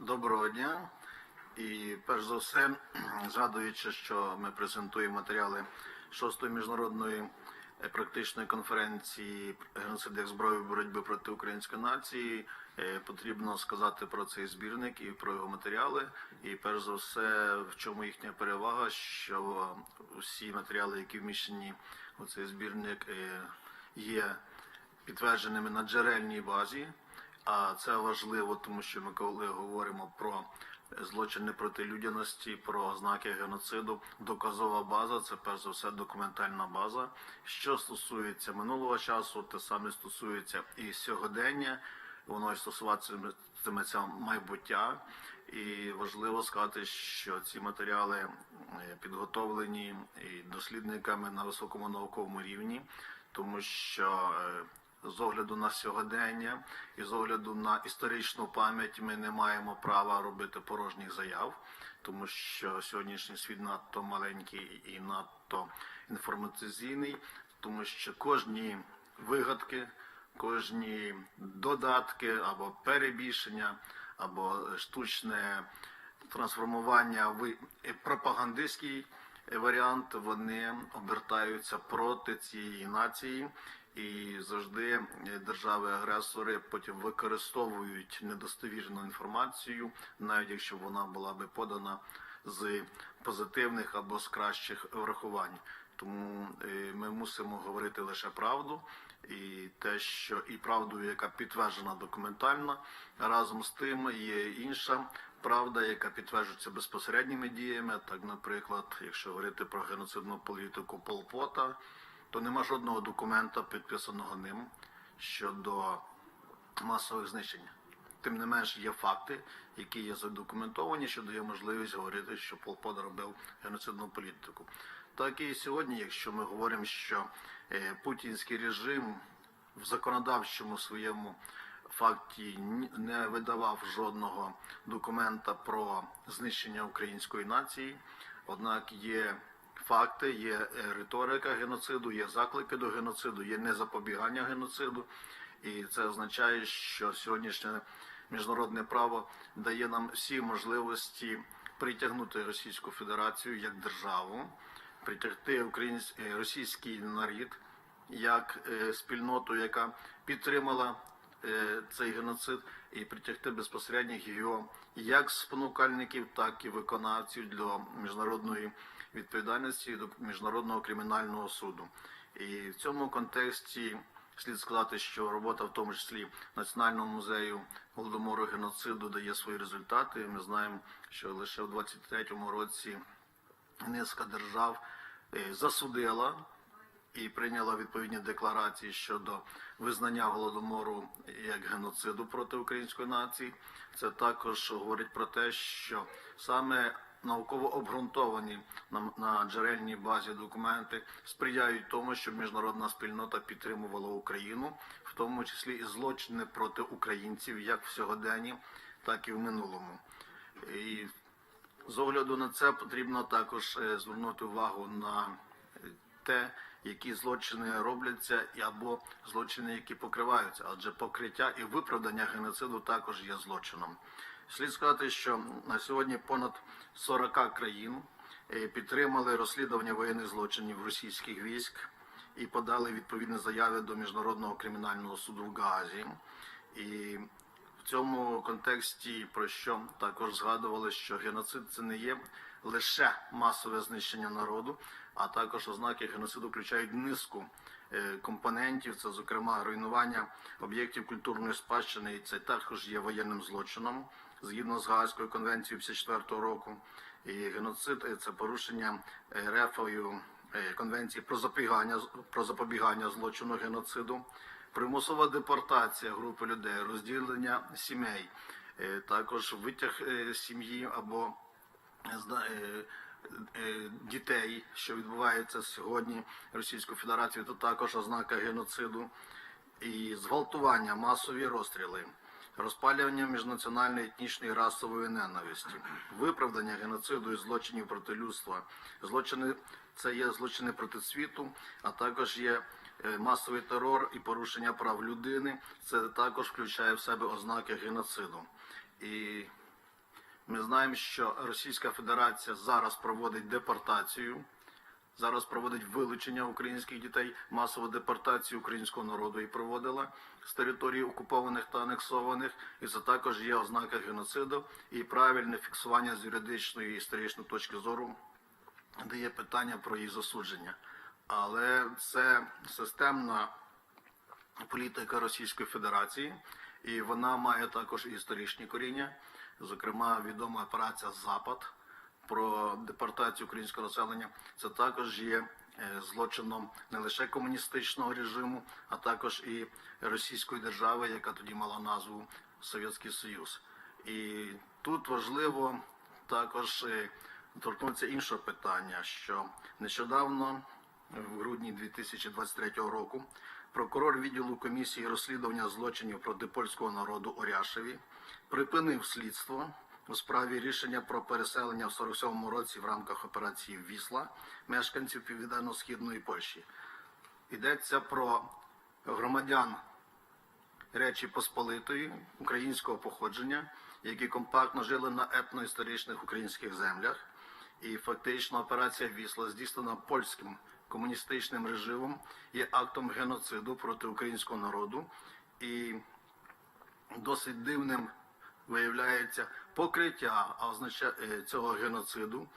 Доброго дня. І перш за все, згадуючи, що ми презентуємо матеріали шостої міжнародної е, практичної конференції геноцид як зброї боротьби проти української нації, е, потрібно сказати про цей збірник і про його матеріали. І перш за все, в чому їхня перевага, що усі матеріали, які вміщені у цей збірник, е, є підтвердженими на джерельній базі. А це важливо, тому що ми коли говоримо про злочини проти людяності, про ознаки геноциду, доказова база це перш за все документальна база. Що стосується минулого часу, те саме стосується і сьогодення, воно і стосуватиметься майбуття. І важливо сказати, що ці матеріали е, підготовлені і дослідниками на високому науковому рівні, тому що е, з огляду на сьогодення і з огляду на історичну пам'ять ми не маємо права робити порожніх заяв, тому що сьогоднішній світ надто маленький і надто інформаційний, тому що кожні вигадки, кожні додатки або перебільшення, або штучне трансформування в пропагандистський варіант, вони обертаються проти цієї нації. І завжди е, держави-агресори потім використовують недостовірну інформацію, навіть якщо вона була би подана з позитивних або з кращих врахувань. Тому е, ми мусимо говорити лише правду, і те, що і правду, яка підтверджена документально, разом з тим є інша правда, яка підтверджується безпосередніми діями. Так, наприклад, якщо говорити про геноцидну політику Полпота то нема жодного документа, підписаного ним щодо масових знищень. Тим не менш є факти, які є задокументовані, що дає можливість говорити, що Пол Пот робив геноцидну політику. Так і сьогодні, якщо ми говоримо, що е, путінський режим в законодавчому своєму факті не видавав жодного документа про знищення української нації, однак є факти, є е, риторика геноциду, є заклики до геноциду, є незапобігання геноциду. І це означає, що сьогоднішнє міжнародне право дає нам всі можливості притягнути Російську Федерацію як державу, притягти український російський народ як е, спільноту, яка підтримала е, цей геноцид, і притягти безпосередньо його як спонукальників, так і виконавців для міжнародної відповідальності до міжнародного кримінального суду. І в цьому контексті слід сказати, що робота, в тому числі Національного музею голодомору геноциду, дає свої результати. Ми знаємо, що лише в 23-му році низка держав е, засудила. І прийняла відповідні декларації щодо визнання голодомору як геноциду проти української нації. Це також говорить про те, що саме науково обґрунтовані на, на джерельній базі документи сприяють тому, щоб міжнародна спільнота підтримувала Україну, в тому числі і злочини проти українців, як в сьогоденні, так і в минулому. І з огляду на це потрібно також е, звернути увагу на те, які злочини робляться, або злочини, які покриваються, адже покриття і виправдання геноциду також є злочином. Слід сказати, що на сьогодні понад 40 країн е, підтримали розслідування воєнних злочинів російських військ і подали відповідні заяви до міжнародного кримінального суду в Гаазі. І в цьому контексті про що також згадували, що геноцид це не є лише масове знищення народу, а також ознаки геноциду включають низку е, компонентів. Це, зокрема, руйнування об'єктів культурної спадщини, і це також є воєнним злочином згідно з Гаазькою конвенцією 54 року. І геноцид е, це порушення е, РЕФою конвенції про запобігання про запобігання злочину геноциду, примусова депортація групи людей, розділення сімей, також витяг сім'ї або дітей, що відбувається сьогодні Російською Федерацією, то також ознака геноциду і зґвалтування, масові розстріли, розпалювання міжнаціональної етнічної расової ненависті, виправдання геноциду і злочинів проти людства. Злочини це є злочини проти світу, а також є масовий терор і порушення прав людини. Це також включає в себе ознаки геноциду. І Ми знаємо, що Російська Федерація зараз проводить депортацію, зараз проводить вилучення українських дітей, масову депортацію українського народу і проводила з територій окупованих та анексованих. І це також є ознака геноциду і правильне фіксування з юридичної і історичної точки зору, де є питання про її засудження. Але це системна політика Російської Федерації, і вона має також історичні коріння. Зокрема, відома операція Запад про депортацію українського населення. Це також є е, злочином не лише комуністичного режиму, а також і Російської держави, яка тоді мала назву Совєтський Союз. І тут важливо також е, торкнутися іншого питання, що нещодавно, в грудні 2023 року, прокурор відділу комісії розслідування злочинів проти польського народу Оряшеві припинив слідство у справі рішення про переселення в 47-му році в рамках операції Вісла мешканців південно-східної Польщі. Йдеться про громадян Речі Посполитої українського походження, які компактно жили на етноісторичних українських землях. І фактично операція Вісла, здійснена польським комуністичним режимом, є актом геноциду проти українського народу. І досить дивним виявляється покриття означає, е, цього геноциду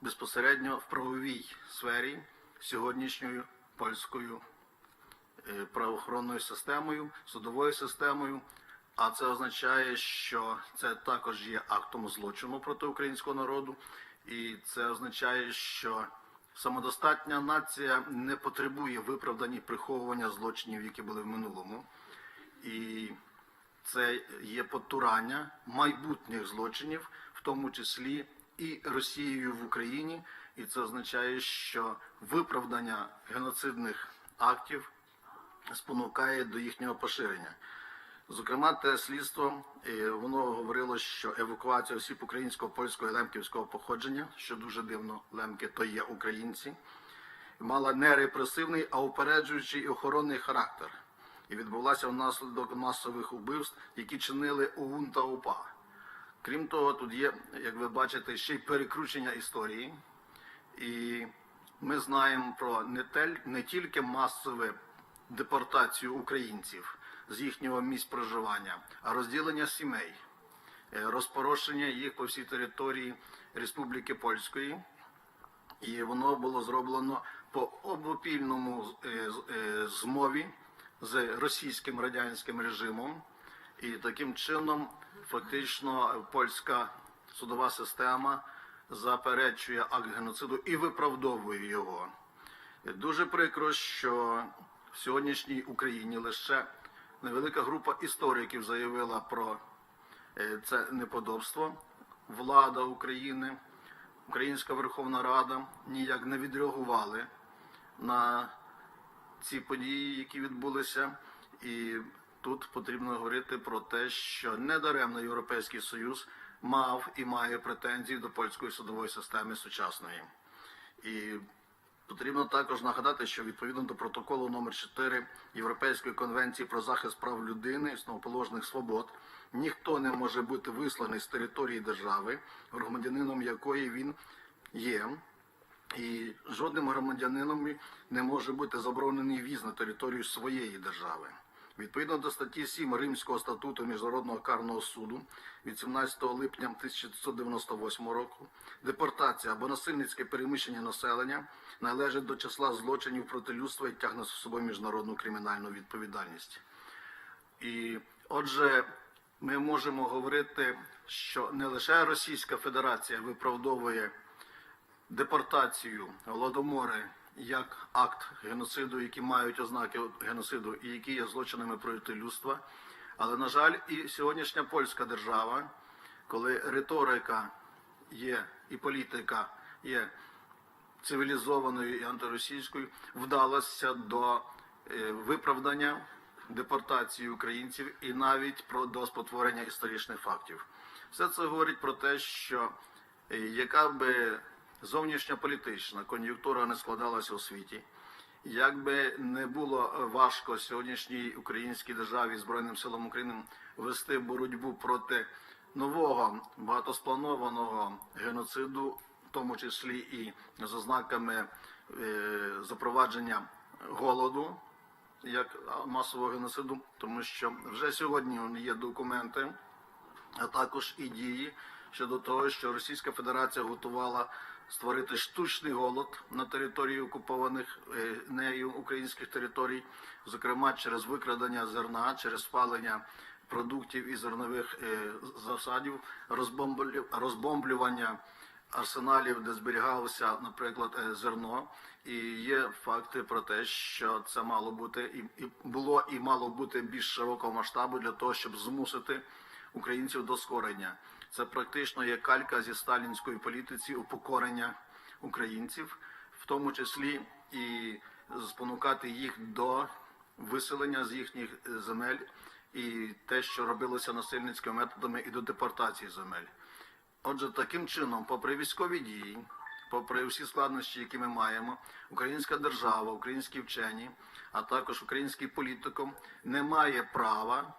безпосередньо в правовій сфері сьогоднішньою польською е, правоохоронною системою, судовою системою. А це означає, що це також є актом злочину проти українського народу, і це означає, що самодостатня нація не потребує виправдань і приховування злочинів, які були в минулому. І це є потурання майбутніх злочинів, в тому числі і Росією в Україні, і це означає, що виправдання геноцидних актів спонукає до їхнього поширення. Зокрема, те слідство е, воно говорило, що евакуація осіб українського, польського і лемківського походження, що дуже дивно, лемки то є українці, мала не репресивний, а упереджуючий і охоронний характер і відбулася внаслідок масових убивств, які чинили ОУН та УПА. Крім того, тут є, як ви бачите, ще й перекручення історії, і ми знаємо про не, тель, не тільки масову депортацію українців з їхнього місць проживання, а розділення сімей, е, розпорошення їх по всій території Республіки Польської. І воно було зроблено по обопільному е, е, змові з російським радянським режимом, і таким чином фактично польська судова система заперечує акт геноциду і виправдовує його. Дуже прикро, що в сьогоднішній Україні лише невелика група істориків заявила про е, це неподобство. Влада України, Українська Верховна Рада ніяк не відреагували на ці події, які відбулися, і тут потрібно говорити про те, що недаремно Європейський Союз мав і має претензії до польської судової системи сучасної. І потрібно також нагадати, що відповідно до протоколу номер 4 Європейської конвенції про захист прав людини і основоположних свобод, ніхто не може бути висланий з території держави, громадянином якої він є. І жодним громадянином не може бути заборонений віз на територію своєї держави. Відповідно до статті 7 Римського статуту Міжнародного карного суду від 17 липня 1998 року депортація або насильницьке переміщення населення належить до числа злочинів проти людства і тягне за собою міжнародну кримінальну відповідальність. І отже, ми можемо говорити, що не лише Російська Федерація виправдовує депортацію Голодомори як акт геноциду, які мають ознаки геноциду і які є злочинами проти людства. Але, на жаль, і сьогоднішня польська держава, коли риторика є і політика є цивілізованою і антиросійською, вдалося до е, виправдання депортації українців і навіть про до спотворення історичних фактів. Все це говорить про те, що е, яка би зовнішньополітична кон'юнктура не складалася у світі, як би не було важко сьогоднішній українській державі Збройним силам України вести боротьбу проти нового багатоспланованого геноциду, в тому числі і з ознаками е, запровадження голоду як масового геноциду, тому що вже сьогодні є документи, а також і дії щодо того, що Російська Федерація готувала створити штучний голод на території окупованих е, нею українських територій, зокрема через викрадення зерна, через спалення продуктів і зернових е, засадів, розбомблю- розбомблювання арсеналів, де зберігалося, наприклад, е, зерно. І є факти про те, що це мало бути і було і мало бути більш широкого масштабу для того, щоб змусити українців до скорення. Це практично є калька зі сталінської політиці упокорення українців, в тому числі і спонукати їх до виселення з їхніх земель, і те, що робилося насильницькими методами, і до депортації земель. Отже, таким чином, попри військові дії, попри всі складнощі, які ми маємо, українська держава, українські вчені, а також український політикум не має права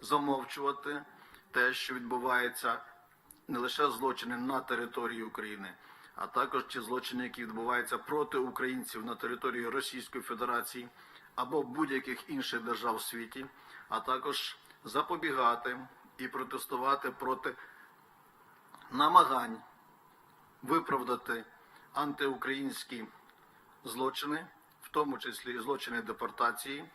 замовчувати те, що відбувається не лише злочини на території України, а також ті злочини, які відбуваються проти українців на території Російської Федерації або будь-яких інших держав у світі, а також запобігати і протестувати проти намагань виправдати антиукраїнські злочини, в тому числі злочини депортації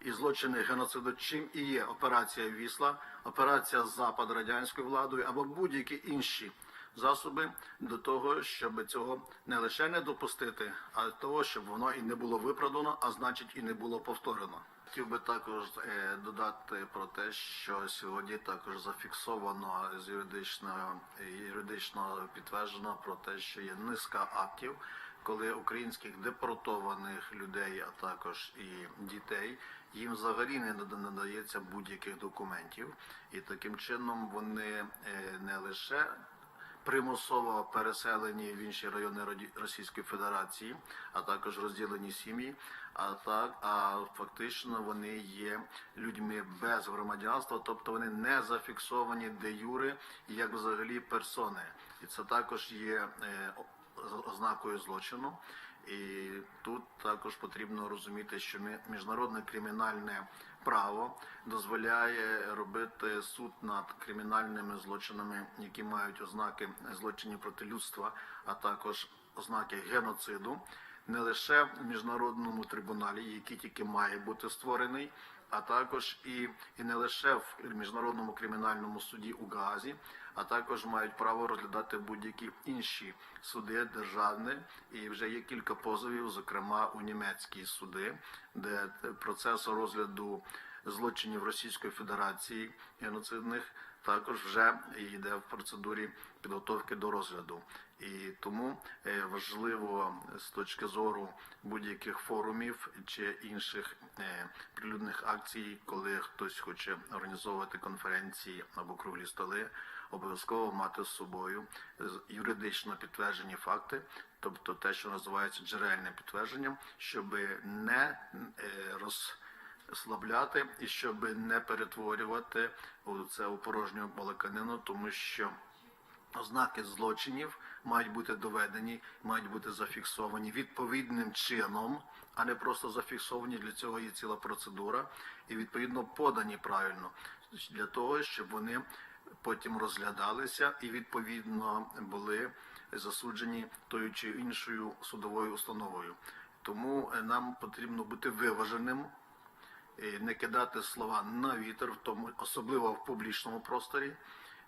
і злочини геноциду, чим і є операція Вісла, операція Запад радянською владою або будь-які інші засоби до того, щоб цього не лише не допустити, а того, щоб воно і не було виправдано, а значить і не було повторено. Хотів би також е, додати про те, що сьогодні також зафіксовано з юридичного юридично підтверджено про те, що є низка актів, коли українських депортованих людей, а також і дітей, їм взагалі не надається будь-яких документів, і таким чином вони е, не лише примусово переселені в інші райони Російської Федерації, а також розділені сім'ї. А так, а фактично вони є людьми без громадянства, тобто вони не зафіксовані де юре як взагалі персони, і це також є е, ознакою злочину. І тут також потрібно розуміти, що міжнародне кримінальне право дозволяє робити суд над кримінальними злочинами, які мають ознаки злочинів проти людства, а також ознаки геноциду, не лише в міжнародному трибуналі, який тільки має бути створений, а також і, і не лише в міжнародному кримінальному суді у Гаазі, а також мають право розглядати будь-які інші суди державні. І вже є кілька позовів, зокрема у німецькі суди, де процес розгляду злочинів Російської Федерації геноцидних також вже йде в процедурі підготовки до розгляду. І тому е, важливо з точки зору будь-яких форумів чи інших е, прилюдних акцій, коли хтось хоче організовувати конференції або круглі столи, обов'язково мати з собою юридично підтверджені факти, тобто те, що називається джерельним підтвердженням, щоб не е, роз слабляти і щоб не перетворювати це у порожню балаканину, тому що ознаки злочинів мають бути доведені, мають бути зафіксовані відповідним чином, а не просто зафіксовані. Для цього є ціла процедура, і відповідно подані правильно для того, щоб вони потім розглядалися і відповідно були засуджені тою чи іншою судовою установою. Тому е, нам потрібно бути виваженим не кидати слова на вітер, в тому особливо в публічному просторі,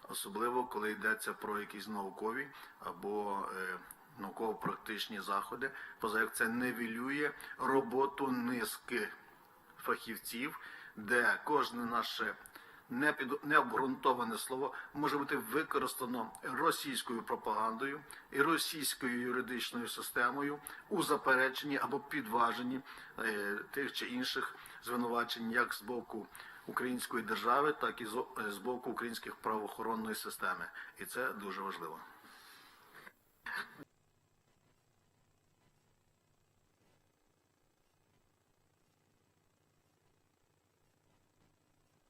особливо коли йдеться про якісь наукові або е, науково-практичні заходи, поза як це невілює роботу низки фахівців, де кожне наше необґрунтоване слово може бути використано російською пропагандою і російською юридичною системою у запереченні або підваженні е, тих чи інших звинувачень, як з боку української держави, так і е, з боку українських правоохоронної системи, і це дуже важливо.